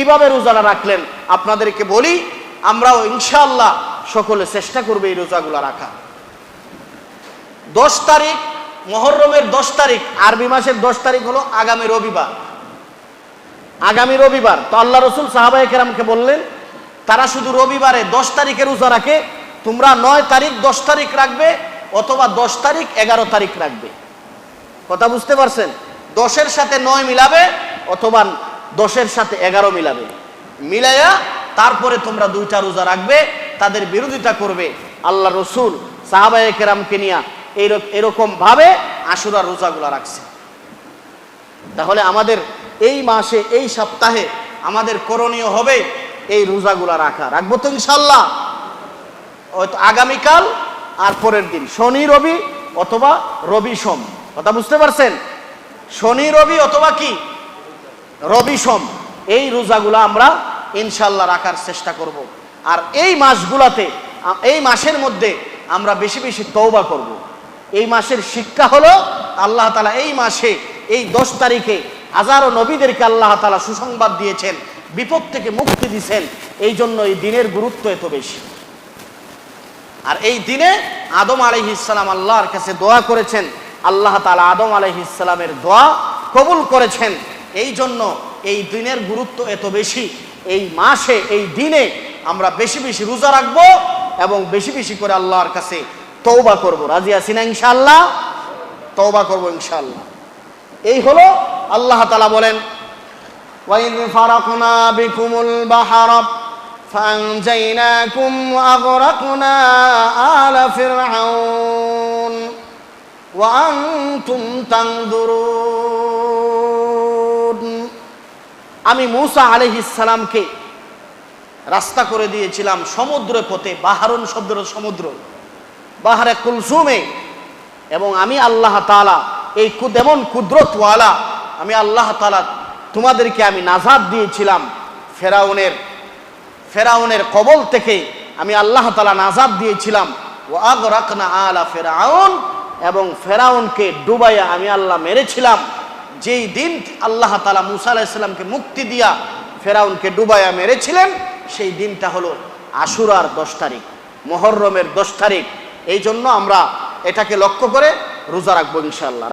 কীভাবে রোজাটা রাখলেন? আপনাদেরকে বলি, আমরাও ইনশাআল্লাহ সকলে চেষ্টা করবে এই রোজাগুলো রাখা। দশ তারিখ, মহরমের দশ তারিখ, আরবি মাসের দশ তারিখ হলো আগামী রবিবার। আগামী রবিবার, তো আল্লাহ রসুল সাহাবাই কেরামকে বললেন, তারা শুধু রবিবারে দশ তারিখে রোজা রাখে, তোমরা নয় তারিখ দশ তারিখ রাখবে, অথবা দশ তারিখ এগারো তারিখ রাখবে। কথা বুঝতে পারছেন? দশের সাথে নয় মিলাবে, অথবা দশের সাথে এগারো মিলাবে। মিলাইয়া তারপরে তোমরা দুইটা রোজা রাখবে, তাদের বিরোধিতা করবে। আল্লাহ রসুল সাহাবায়ে কেরামকে নিয়ে এরকম ভাবে আশুরা রোজাগুলো রাখছে। তাহলে আমাদের এই মাসে, এই সপ্তাহে আমাদের করণীয় হবে এই রোজাগুলা রাখা। রাখব তো ইনশাল্লাহ হয়তো আগামীকাল আর পরের দিন। শনি, রবি অথবা রবি সোম। কথা বুঝতে পারছেন? শনি, রবি অথবা কি? রবি সোম, এই রোজাগুলো আমরা ইনশাল্লাহ রাখার চেষ্টা করব। আর এই মাসগুলাতে, এই মাসের মধ্যে আমরা বেশি বেশি তৌবা করব। এই মাসের শিক্ষা হলো আল্লাহ তালা এই মাসে, এই দশ তারিখে হাজারো নবীদেরকে আল্লাহ তালা সুসংবাদ দিয়েছেন, বিপদ থেকে মুক্তি দিয়েছেন এই জন্য এই দিনের গুরুত্ব এত বেশি আর এই দিনে আদম আলহিসাম আল্লাহর কাছে দোয়া করেছেন আল্লাহ তালা আদম আলহিসামের দোয়া কবুল করেছেন এই জন্য এই দিনের গুরুত্ব এত বেশি এই মাসে এই দিনে আমরা বেশি বেশি রোজা রাখবো এবং বেশি বেশি করে আল্লাহর কাছে তৌবা করব রাজি আছি না ইনশাল্লাহ তৌবা করবো ইনশাল্লাহ এই হলো আল্লাহ তালা বলেন وإذ فرقنا بكم البحر فأنجيناكم وأغرقنا آل فرعون وأنتم تنظرون আমি মুসা আলহিসালামকে রাস্তা করে দিয়েছিলাম সমুদ্র পথে বাহারুন শব্দের সমুদ্র, বাহারে কুলসুমে। এবং আমি আল্লাহ তালা এই কুদ এমন কুদরতওয়ালা, আমি আল্লাহ তালা তোমাদেরকে আমি নাজাদ দিয়েছিলাম ফেরাউনের ফেরাউনের কবল থেকে আমি আল্লাহ তালা নাজাদ দিয়েছিলাম। ও আগ রাখনা আলা ফেরাউন, এবং ফেরাউনকে ডুবাইয়া আমি আল্লাহ মেরেছিলাম। যেই দিন আল্লাহ তালা মুসা আলাহিসাল্লামকে মুক্তি দিয়া ফেরাউনকে ডুবাইয়া মেরেছিলেন, সেই দিনটা হলো আশুরার দশ তারিখ, মহরমের দশ তারিখ। এই জন্য আমরা এটাকে লক্ষ্য করে রোজা রাখব ইনশাল্লাহ